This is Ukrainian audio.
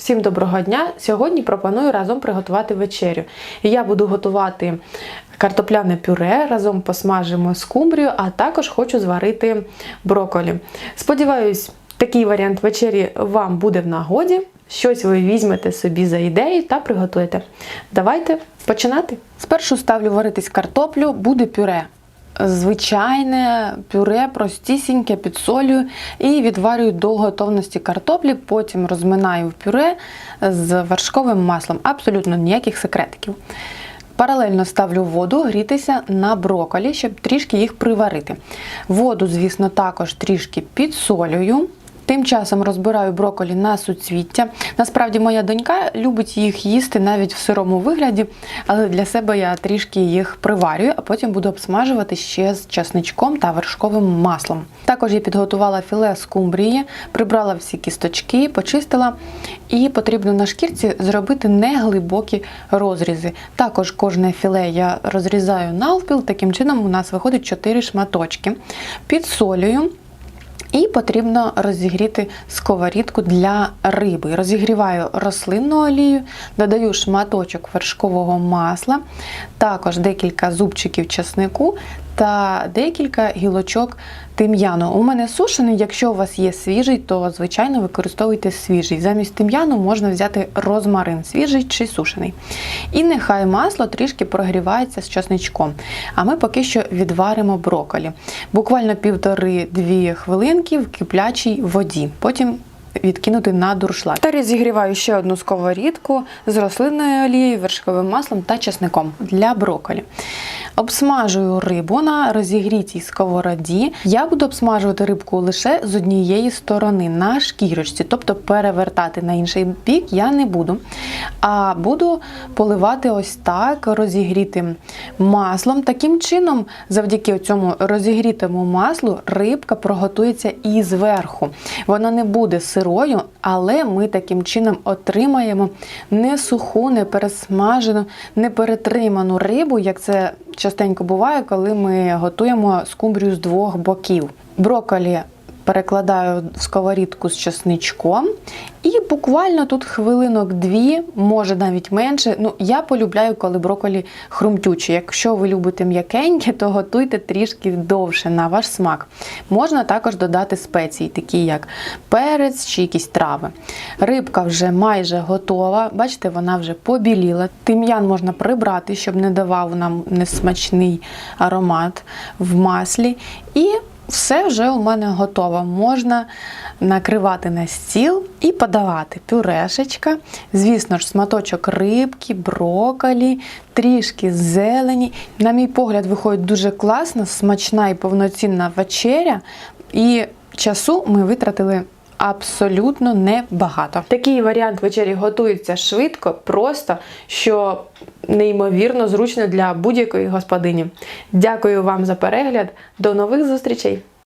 Всім доброго дня! Сьогодні пропоную разом приготувати вечерю. Я буду готувати картопляне пюре, разом посмажимо скумбрію, а також хочу зварити броколі. Сподіваюсь, такий варіант вечері вам буде в нагоді. Щось ви візьмете собі за ідею та приготуєте. Давайте починати. Спершу ставлю варитись картоплю, буде пюре. Звичайне пюре, простісіньке, підсолюю і відварюю до готовності картоплі, потім розминаю в пюре з вершковим маслом. Абсолютно ніяких секретиків. Паралельно ставлю воду грітися на броколі, щоб трішки їх приварити. Воду, звісно, також трішки підсолюю. Тим часом розбираю броколі на суцвіття. Насправді, моя донька любить їх їсти навіть в сирому вигляді, але для себе я трішки їх приварюю, а потім буду обсмажувати ще з часничком та вершковим маслом. Також я підготувала філе скумбрії, прибрала всі кісточки, почистила, і потрібно на шкірці зробити неглибокі розрізи. Також кожне філе я розрізаю навпіл, таким чином у нас виходить 4 шматочки. Підсолюю. І потрібно розігріти сковорідку для риби. Розігріваю рослинну олію, додаю шматочок вершкового масла, також декілька зубчиків чеснику та декілька гілочок тим'яну. У мене сушений, якщо у вас є свіжий, то звичайно використовуйте свіжий. Замість тим'яну можна взяти розмарин, свіжий чи сушений. І нехай масло трішки прогрівається з чесничком. А ми поки що відваримо броколі. Буквально півтори-дві хвилинки в киплячій воді. Потім відкинути на дуршлаг. Та розігріваю ще одну сковорідку з рослинною олією, вершковим маслом та чесником для броколі. Обсмажую рибу на розігрітій сковороді. Я буду обсмажувати рибку лише з однієї сторони на шкірочці, тобто перевертати на інший бік я не буду. А буду поливати ось так, розігрітим маслом. Таким чином, завдяки цьому розігрітому маслу, рибка проготується і зверху. Вона не буде сирою, але ми таким чином отримаємо не суху, не пересмажену, не перетриману рибу, як це частенько буває, коли ми готуємо скумбрію з двох боків. Броколі перекладаю в сковорідку з чесничком. І буквально тут хвилинок дві, може навіть менше. Ну, я полюбляю, коли броколі хрумтючі. Якщо ви любите м'якеньке, то готуйте трішки довше на ваш смак. Можна також додати спеції, такі як перець чи якісь трави. Рибка вже майже готова. Бачите, вона вже побіліла. Тим'ян можна прибрати, щоб не давав нам несмачний аромат в маслі. І все вже у мене готово. Можна накривати на стіл і подавати пюрешечка, звісно ж, сматочок рибки, броколі, трішки зелені. На мій погляд, виходить дуже класно, смачна і повноцінна вечеря. І часу ми витратили. Абсолютно небагато. Такий варіант вечері готується швидко, просто що неймовірно зручно для будь-якої господині. Дякую вам за перегляд. До нових зустрічей!